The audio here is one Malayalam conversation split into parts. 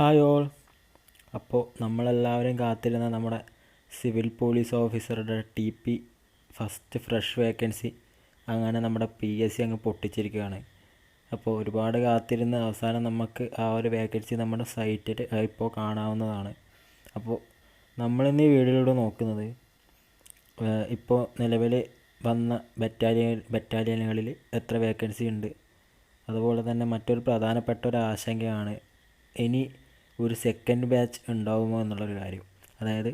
ഹായ് ഓൾ അപ്പോൾ നമ്മളെല്ലാവരും കാത്തിരുന്ന നമ്മുടെ സിവിൽ പോലീസ് ഓഫീസറുടെ T P first fresh vacancy അങ്ങനെ നമ്മുടെ പി എസ് സി അങ്ങ് പൊട്ടിച്ചിരിക്കുകയാണ്. അപ്പോൾ ഒരുപാട് കാത്തിരുന്ന് അവസാനം നമുക്ക് ആ ഒരു വേക്കൻസി നമ്മുടെ സൈറ്റിൽ ഇപ്പോൾ കാണാവുന്നതാണ്. അപ്പോൾ നമ്മളിന്ന് ഈ നോക്കുന്നത് ഇപ്പോൾ നിലവിൽ വന്ന ബറ്റാലിയൻ ബറ്റാലിയനുകളിൽ എത്ര വേക്കൻസി ഉണ്ട്. അതുപോലെ തന്നെ മറ്റൊരു പ്രധാനപ്പെട്ട ഒരു ആശങ്കയാണ് ഇനി ഒരു സെക്കൻഡ് ബാച്ച് ഉണ്ടാകുമോ എന്നുള്ളൊരു കാര്യം. അതായത്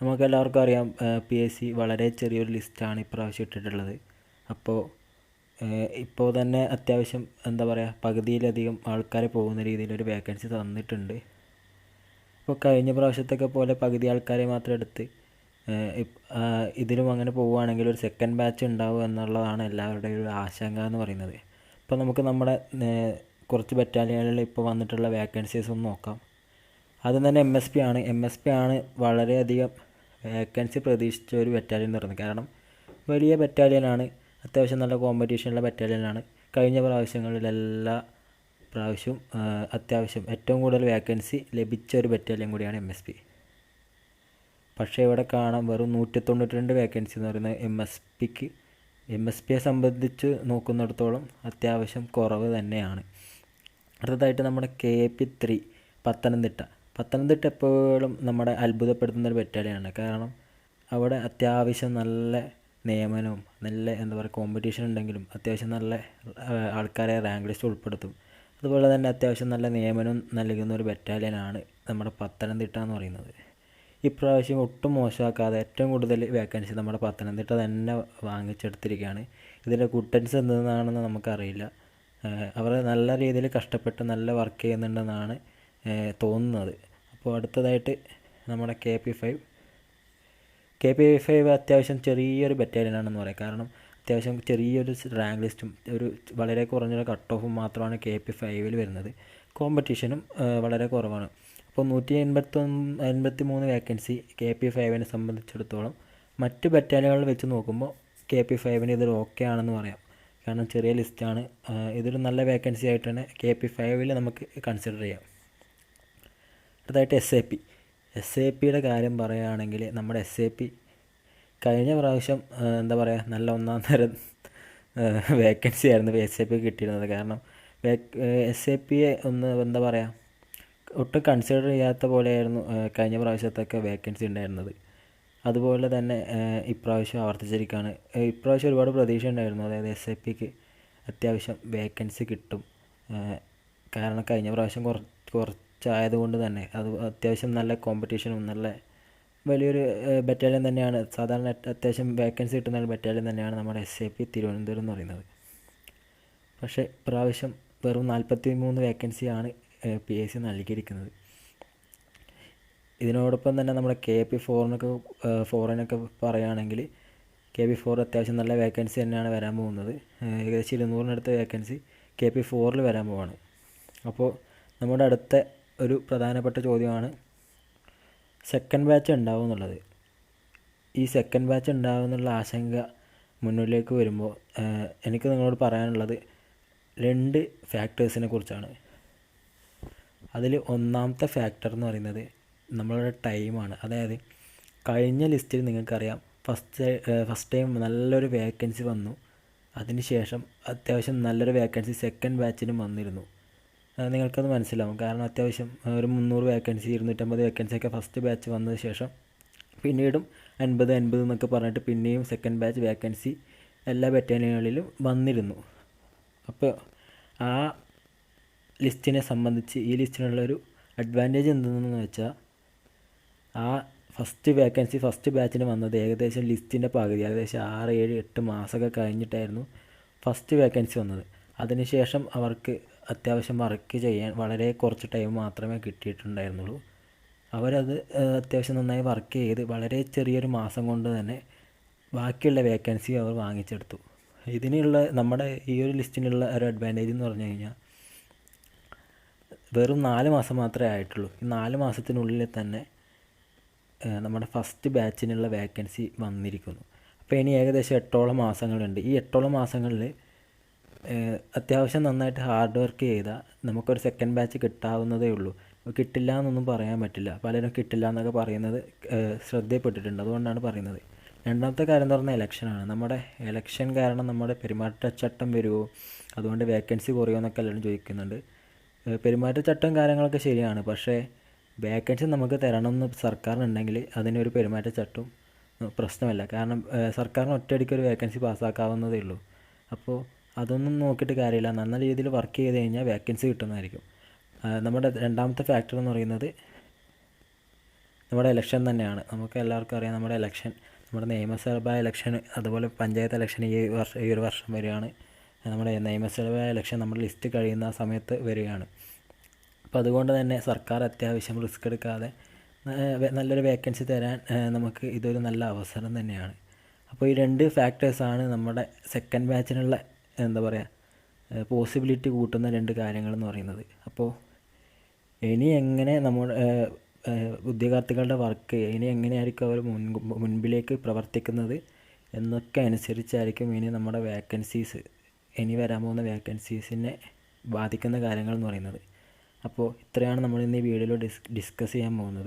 നമുക്കെല്ലാവർക്കും അറിയാം പി എസ് സി വളരെ ചെറിയൊരു ലിസ്റ്റാണ് ഇപ്രാവശ്യം ഇട്ടിട്ടുള്ളത്. അപ്പോൾ ഇപ്പോൾ തന്നെ അത്യാവശ്യം എന്താ പറയുക പകുതിയിലധികം ആൾക്കാർ പോകുന്ന രീതിയിലൊരു വേക്കൻസി തന്നിട്ടുണ്ട്. ഇപ്പോൾ കഴിഞ്ഞ പ്രാവശ്യത്തൊക്കെ പോലെ പകുതി ആൾക്കാരെ മാത്രം എടുത്ത് ഇതിലും അങ്ങനെ പോവുകയാണെങ്കിൽ ഒരു സെക്കൻഡ് ബാച്ച് ഉണ്ടാവും എന്നുള്ളതാണ് എല്ലാവരുടെയും ഒരു ആശങ്ക എന്ന് പറയുന്നത്. ഇപ്പോൾ നമുക്ക് നമ്മുടെ കുറച്ച് ബറ്റാലിയനുകളിൽ ഇപ്പോൾ വന്നിട്ടുള്ള വേക്കൻസീസ് ഒന്ന് നോക്കാം. ആദ്യം തന്നെ എം എസ് പി ആണ്. എം എസ് പി ആണ് വളരെയധികം വേക്കൻസി പ്രതീക്ഷിച്ച ഒരു ബറ്റാലിയൻ എന്ന് പറയുന്നത് കാരണം വലിയ ബറ്റാലിയനാണ് അത്യാവശ്യം നല്ല കോമ്പറ്റീഷനുള്ള ബറ്റാലിയനാണ് കഴിഞ്ഞ പ്രാവശ്യങ്ങളിലെല്ലാ പ്രാവശ്യവും അത്യാവശ്യം ഏറ്റവും കൂടുതൽ വേക്കൻസി ലഭിച്ച ഒരു ബറ്റാലിയൻ കൂടിയാണ് എം എസ് പി പക്ഷേ ഇവിടെ കാണാം വെറും നൂറ്റി തൊണ്ണൂറ്റി രണ്ട് വേക്കൻസി എന്ന് പറയുന്നത് എം എസ് പിക്ക് എം എസ് പിയെ സംബന്ധിച്ച് നോക്കുന്നിടത്തോളം അത്യാവശ്യം കുറവ് തന്നെയാണ്. അടുത്തതായിട്ട് നമ്മുടെ K P three Pathanamthitta. Pathanamthitta എപ്പോഴും നമ്മുടെ അത്ഭുതപ്പെടുത്തുന്ന ഒരു കാരണം അവിടെ അത്യാവശ്യം നല്ല നിയമനവും നല്ല എന്താ പറയുക കോമ്പറ്റീഷൻ ഉണ്ടെങ്കിലും അത്യാവശ്യം നല്ല ആൾക്കാരെ റാങ്ക് ലിസ്റ്റ് ഉൾപ്പെടുത്തും. അതുപോലെ തന്നെ അത്യാവശ്യം നല്ല നിയമനം നൽകുന്ന ഒരു ബറ്റാലിയനാണ് നമ്മുടെ പത്തനംതിട്ട എന്ന് പറയുന്നത്. ഇപ്രാവശ്യം ഒട്ടും മോശമാക്കാതെ ഏറ്റവും കൂടുതൽ വേക്കൻസി നമ്മുടെ പത്തനംതിട്ട തന്നെ വാങ്ങിച്ചെടുത്തിരിക്കുകയാണ്. ഇതിന്റെ കുട്ടൻസ് എന്താണെന്ന് നമുക്കറിയില്ല. അവർ നല്ല രീതിയിൽ കഷ്ടപ്പെട്ട് നല്ല വർക്ക് ചെയ്യുന്നുണ്ടെന്നാണ് തോന്നുന്നത്. അപ്പോൾ അടുത്തതായിട്ട് നമ്മുടെ K P five K P five അത്യാവശ്യം ചെറിയൊരു ബറ്റാലിയനാണെന്ന് പറയാം. കാരണം അത്യാവശ്യം ചെറിയൊരു റാങ്ക് ലിസ്റ്റും ഒരു വളരെ കുറഞ്ഞൊരു കട്ട് ഓഫും മാത്രമാണ് കെ പി ഫൈവിൽ വരുന്നത്. കോമ്പറ്റീഷനും വളരെ കുറവാണ്. അപ്പോൾ നൂറ്റി എൺപത്തൊന്ന് എൺപത്തി മൂന്ന് വേക്കൻസി കെ പി ഫൈവിനെ സംബന്ധിച്ചിടത്തോളം മറ്റ് ബറ്റാലിയനുകൾ വെച്ച് നോക്കുമ്പോൾ കെ പി ഫൈവിന് ഇതൊരു ഓക്കെ ആണെന്ന് പറയാം. കാരണം ചെറിയ ലിസ്റ്റാണ് ഇതൊരു നല്ല വേക്കൻസി ആയിട്ട് തന്നെ കെ പി ഫൈവിൽ നമുക്ക് കൺസിഡർ ചെയ്യാം. അടുത്തതായിട്ട് S A P S A പിയുടെ കാര്യം പറയുകയാണെങ്കിൽ നമ്മുടെ എസ് എ പി കഴിഞ്ഞ പ്രാവശ്യം എന്താ പറയുക നല്ല ഒന്നാം തരം വേക്കൻസി ആയിരുന്നു എസ് എ പി കിട്ടിയിരുന്നത്. കാരണം എസ് എ പിയെ ഒന്ന് എന്താ പറയുക ഒട്ടും കൺസിഡർ ചെയ്യാത്ത പോലെയായിരുന്നു കഴിഞ്ഞ പ്രാവശ്യത്തൊക്കെ വേക്കൻസി ഉണ്ടായിരുന്നത്. അതുപോലെ തന്നെ ഇപ്രാവശ്യം ആവർത്തിച്ചിരിക്കുകയാണ് ഇപ്രാവശ്യം ഒരുപാട് പ്രതീക്ഷ ഉണ്ടായിരുന്നു. അതായത് എസ് ഐ പിക്ക് അത്യാവശ്യം വേക്കൻസി കിട്ടും. കാരണം കഴിഞ്ഞ പ്രാവശ്യം കുറ കുറച്ചായതുകൊണ്ട് തന്നെ അത് അത്യാവശ്യം നല്ല കോമ്പറ്റീഷനും നല്ല വലിയൊരു ബറ്റാലിയൻ തന്നെയാണ്. സാധാരണ അത്യാവശ്യം വേക്കൻസി കിട്ടുന്ന ബറ്റാലിയൻ തന്നെയാണ് നമ്മുടെ എസ് ഐ പി തിരുവനന്തപുരം എന്ന് പറയുന്നത്. പക്ഷേ ഇപ്രാവശ്യം വെറും നാൽപ്പത്തി മൂന്ന് വേക്കൻസിയാണ് പി എസ് സി നൽകിയിരിക്കുന്നത്. ഇതിനോടൊപ്പം തന്നെ നമ്മുടെ കെ പി ഫോറിനൊക്കെ ഫോറിനൊക്കെ പറയുകയാണെങ്കിൽ കെ പി ഫോർ അത്യാവശ്യം നല്ല വേക്കൻസി തന്നെയാണ് വരാൻ പോകുന്നത്. ഏകദേശം ഇരുന്നൂറിനടുത്ത വേക്കൻസി കെ പി ഫോറിൽ വരാൻ പോവാണ്. അപ്പോൾ നമ്മുടെ അടുത്ത ഒരു പ്രധാനപ്പെട്ട ചോദ്യമാണ് സെക്കൻഡ് ബാച്ച് ഉണ്ടാവും എന്നുള്ളത്. ഈ സെക്കൻഡ് ബാച്ച് ഉണ്ടാവും എന്നുള്ള ആശങ്ക മുന്നിലേക്ക് വരുമ്പോൾ എനിക്ക് നിങ്ങളോട് പറയാനുള്ളത് രണ്ട് ഫാക്ടേഴ്സിനെ കുറിച്ചാണ്. അതിൽ ഒന്നാമത്തെ ഫാക്ടർ എന്ന് പറയുന്നത് നമ്മളുടെ ടൈമാണ്. അതായത് കഴിഞ്ഞ ലിസ്റ്റിൽ നിങ്ങൾക്കറിയാം ഫസ്റ്റ് ഫസ്റ്റ് ടൈം നല്ലൊരു വേക്കൻസി വന്നു. അതിനുശേഷം അത്യാവശ്യം നല്ലൊരു വേക്കൻസി സെക്കൻഡ് ബാച്ചിനും വന്നിരുന്നു. നിങ്ങൾക്കത് മനസ്സിലാവും. കാരണം അത്യാവശ്യം ഒരു മുന്നൂറ് വേക്കൻസി ഇരുന്നൂറ്റമ്പത് വേക്കൻസി ഒക്കെ ഫസ്റ്റ് ബാച്ച് വന്നതിന് ശേഷം പിന്നീടും അൻപത് അൻപത് എന്നൊക്കെ പറഞ്ഞിട്ട് പിന്നെയും സെക്കൻഡ് ബാച്ച് വേക്കൻസി എല്ലാ ബറ്റാലിയനുകളിലും വന്നിരുന്നു. അപ്പോൾ ആ ലിസ്റ്റിനെ സംബന്ധിച്ച് ഈ ലിസ്റ്റിനുള്ളൊരു അഡ്വാന്റേജ് എന്തെന്ന് വെച്ചാൽ ആ ഫസ്റ്റ് വേക്കൻസി ഫസ്റ്റ് ബാച്ചിന് വന്നത് ഏകദേശം ലിസ്റ്റിന്റെ പകുതി ഏകദേശം ആറ് ഏഴ് എട്ട് മാസമൊക്കെ കഴിഞ്ഞിട്ടായിരുന്നു ഫസ്റ്റ് വേക്കൻസി വന്നത്. അതിനുശേഷം അവർക്ക് അത്യാവശ്യം വർക്ക് ചെയ്യാൻ വളരെ കുറച്ച് ടൈം മാത്രമേ കിട്ടിയിട്ടുണ്ടായിരുന്നുള്ളൂ. അവരത് അത്യാവശ്യം നന്നായി വർക്ക് ചെയ്ത് വളരെ ചെറിയൊരു മാസം കൊണ്ട് തന്നെ ബാക്കിയുള്ള വേക്കൻസി അവർ വാങ്ങിച്ചെടുത്തു. ഇതിനുള്ള നമ്മുടെ ഈ ഒരു ലിസ്റ്റിനുള്ള ഒരു അഡ്വാന്റേജ് എന്ന് പറഞ്ഞു കഴിഞ്ഞാൽ വെറും നാല് മാസം മാത്രമേ ആയിട്ടുള്ളൂ. ഈ നാല് മാസത്തിനുള്ളിൽ തന്നെ നമ്മുടെ ഫസ്റ്റ് ബാച്ചിനുള്ള വേക്കൻസി വന്നിരിക്കുന്നു. അപ്പോൾ ഇനി ഏകദേശം എട്ടോളം മാസങ്ങളുണ്ട്. ഈ എട്ടോളം മാസങ്ങളിൽ അത്യാവശ്യം നന്നായിട്ട് ഹാർഡ് വർക്ക് ചെയ്താൽ നമുക്കൊരു സെക്കൻഡ് ബാച്ച് കിട്ടാവുന്നതേ ഉള്ളൂ. കിട്ടില്ല എന്നൊന്നും പറയാൻ പറ്റില്ല. പലരും കിട്ടില്ല എന്നൊക്കെ പറയുന്നത് ശ്രദ്ധയപ്പെട്ടിട്ടുണ്ട്. അതുകൊണ്ടാണ് പറയുന്നത്. രണ്ടാമത്തെ കാര്യം എന്ന് പറഞ്ഞാൽ ഇലക്ഷനാണ് നമ്മുടെ ഇലക്ഷൻ കാരണം നമ്മുടെ പെരുമാറ്റച്ചട്ടം വരുമോ അതുകൊണ്ട് വേക്കൻസി കുറയുമോ എന്നൊക്കെ എല്ലാവരും ചോദിക്കുന്നുണ്ട്. പെരുമാറ്റച്ചട്ടം കാര്യങ്ങളൊക്കെ ശരിയാണ്. പക്ഷേ വേക്കൻസി നമുക്ക് തരണം എന്ന് സർക്കാരിനുണ്ടെങ്കിൽ അതിനൊരു പെരുമാറ്റച്ചട്ടം പ്രശ്നമല്ല. കാരണം സർക്കാരിന് ഒറ്റയടിക്ക് ഒരു വേക്കൻസി പാസ്സാക്കാവുന്നതേ ഉള്ളൂ. അപ്പോൾ അതൊന്നും നോക്കിയിട്ട് കാര്യമില്ല. നല്ല രീതിയിൽ വർക്ക് ചെയ്ത് കഴിഞ്ഞാൽ വേക്കൻസി കിട്ടുന്നതായിരിക്കും. നമ്മുടെ രണ്ടാമത്തെ ഫാക്ടർ എന്ന് പറയുന്നത് നമ്മുടെ ഇലക്ഷൻ തന്നെയാണ്. നമുക്ക് എല്ലാവർക്കും അറിയാം നമ്മുടെ ഇലക്ഷൻ നമ്മുടെ നിയമസഭാ ഇലക്ഷൻ അതുപോലെ പഞ്ചായത്ത് ഇലക്ഷൻ ഈ വർഷം ഈ ഒരു വർഷം വരികയാണ് നമ്മുടെ നിയമസഭാ ഇലക്ഷൻ നമ്മുടെ ലിസ്റ്റ് കഴിയുന്ന സമയത്ത് വരികയാണ്. അപ്പോൾ അതുകൊണ്ട് തന്നെ സർക്കാർ അത്യാവശ്യം റിസ്ക് എടുക്കാതെ നല്ലൊരു വേക്കൻസി തരാൻ നമുക്ക് ഇതൊരു നല്ല അവസരം തന്നെയാണ്. അപ്പോൾ ഈ രണ്ട് ഫാക്ടേഴ്സാണ് നമ്മുടെ സെക്കൻഡ് ബാച്ചിനുള്ള എന്താ പറയുക പോസിബിലിറ്റി കൂട്ടുന്ന രണ്ട് കാര്യങ്ങളെന്ന് പറയുന്നത്. അപ്പോൾ ഇനി എങ്ങനെ നമ്മുടെ ഉദ്യോഗാർത്ഥികളുടെ വർക്ക് ഇനി എങ്ങനെയായിരിക്കും അവർ മുൻ മുൻപിലേക്ക് പ്രവർത്തിക്കുന്നത് എന്നൊക്കെ അനുസരിച്ചായിരിക്കും ഇനി നമ്മുടെ വേക്കൻസീസ് ഇനി വരാൻ പോകുന്ന വേക്കൻസീസിനെ ബാധിക്കുന്ന കാര്യങ്ങൾ എന്ന് പറയുന്നത്. അപ്പോൾ ഇത്രയാണ് നമ്മൾ ഇന്ന് ഈ വീഡിയോയിൽ ഡിസ് ഡിസ്കസ് ചെയ്യാൻ പോകുന്നത്.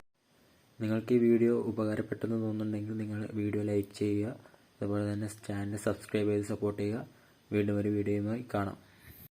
നിങ്ങൾക്ക് ഈ വീഡിയോ ഉപകാരപ്പെട്ടെന്ന് തോന്നുന്നുണ്ടെങ്കിൽ നിങ്ങൾ വീഡിയോ ലൈക്ക് ചെയ്യുക. അതുപോലെ തന്നെ ചാനൽ സബ്സ്ക്രൈബ് ചെയ്ത് സപ്പോർട്ട് ചെയ്യുക. വീണ്ടും ഒരു വീഡിയോയുമായി കാണാം.